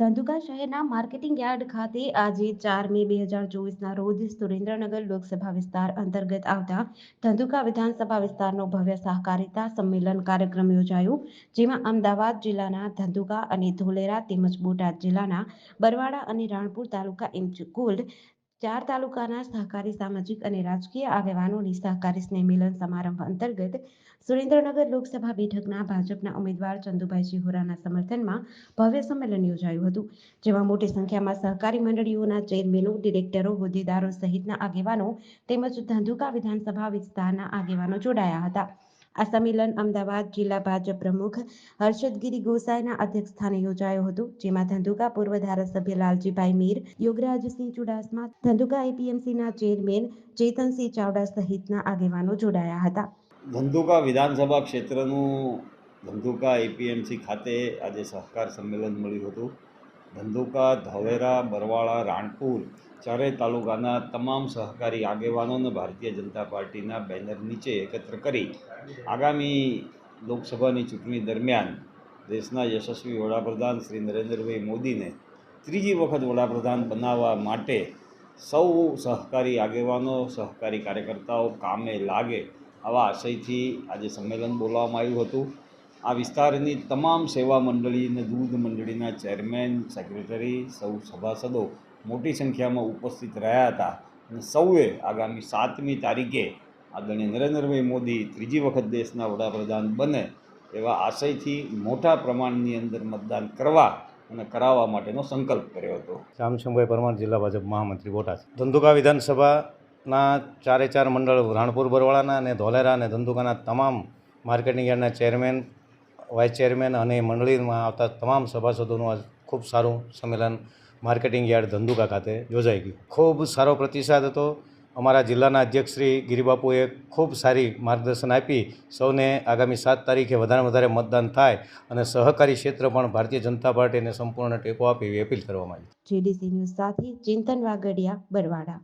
ધંધુકા શહેરના marketing yard ખાતે આજે ચાર મે બે હજાર ચોવીસના રોજ સુરેન્દ્રનગર લોકસભા વિસ્તાર અંતર્ગત આવતા ધંધુકા વિધાનસભા વિસ્તારનો ભવ્ય સહકારિતા સંમેલન કાર્યક્રમ યોજાયો, જેમાં અમદાવાદ જિલ્લાના ધંધુકા અને ધોલેરા તેમજ બોટાદ જિલ્લાના બરવાડા અને રાણપુર તાલુકા એમ કુલ ચાર તાલુકાના સહકારી સામાજિક અને રાજકીય આગેવાનોની સહકારી સ્નેહ સમારંભ અંતર્ગત સુરેન્દ્રનગર લોકસભા બેઠકના ભાજપના ઉમેદવાર ચંદુભાઈ શિહોરાના સમર્થનમાં ભવ્ય સંમેલન યોજાયું હતું, જેમાં મોટી સંખ્યામાં સહકારી મંડળીઓના ચેરમેનો, ડિરેક્ટરો, હોદ્દેદારો સહિતના આગેવાનો તેમજ ધંધુકા વિધાનસભા વિસ્તારના આગેવાનો જોડાયા હતા. આ સંમેલન અમદાવાદ જિલ્લા ભાજપ પ્રમુખ હર્ષદગીરી ગોસાઈના અધ્યક્ષસ્થાને યોજાયો હતો, જેમાં ધંધુકા પૂર્વ ધારાસભ્ય લાલજીભાઈ મીર યોગરાજસિંહ ચુડાસમા, ધંધુકા એપીએમસીના ચેરમેન ચેતનસિંહ ચાવડા સહિતના આગેવાનો જોડાયા હતા. ધંધુકા વિધાનસભા ક્ષેત્રનું ધંધુકા એપીએમસી ખાતે આજે સહકાર સંમેલન મળ્યું હતું. ધંધુકા, ધવેરા બરવાળા રાણપુર ચારેય તાલુકાના તમામ સહકારી આગેવાનોને ભારતીય જનતા પાર્ટીના બેનર નીચે એકત્ર કરી આગામી લોકસભાની ચૂંટણી દરમિયાન દેશના યશસ્વી વડાપ્રધાન શ્રી નરેન્દ્રભાઈ મોદીને ત્રીજી વખત વડાપ્રધાન બનાવવા માટે સૌ સહકારી આગેવાનો, સહકારી કાર્યકર્તાઓ કામે લાગે આવા આશયથી આજે સંમેલન બોલાવવામાં આવ્યું હતું. આ વિસ્તારની તમામ સેવા મંડળી અને દૂધ મંડળીના ચેરમેન, સેક્રેટરી, સૌ સભાસદો મોટી સંખ્યામાં ઉપસ્થિત રહ્યા હતા અને સૌએ આગામી સાતમી તારીખે આદરણીય નરેન્દ્રભાઈ મોદી ત્રીજી વખત દેશના વડાપ્રધાન બને એવા આશયથી મોટા પ્રમાણની અંદર મતદાન કરવા અને કરાવવા માટેનો સંકલ્પ કર્યો હતો. શ્યામસિંહભાઈ પરમાર, જિલ્લા ભાજપ મહામંત્રી બોટાદ. ધંધુકા વિધાનસભાના ચારે ચાર મંડળ રાણપુર, બરવાળાના અને ધોલેરા અને ધંધુકાના તમામ માર્કેટિંગ યાર્ડના ચેરમેન વાઇસ ચેરમેન અને મંડળીમાં આવતા તમામ સભાસદોનું આજ ખૂબ સારું સંમેલન માર્કેટિંગ યાર્ડ ધંધુકા ખાતે યોજાઈ ગયું. ખૂબ સારો પ્રતિસાદ હતો. અમારા જિલ્લાના અધ્યક્ષ શ્રી ગિરિબાપુએ ખૂબ સારી માર્ગદર્શન આપી સૌને આગામી સાત તારીખે વધારે વધારે મતદાન થાય અને સહકારી ક્ષેત્ર પણ ભારતીય જનતા પાર્ટીને સંપૂર્ણ ટેકો આપી એવી અપીલ કરવામાં આવી. જેડીસી ન્યૂઝ સાથે ચિંતન વાગડિયા બરવાડા.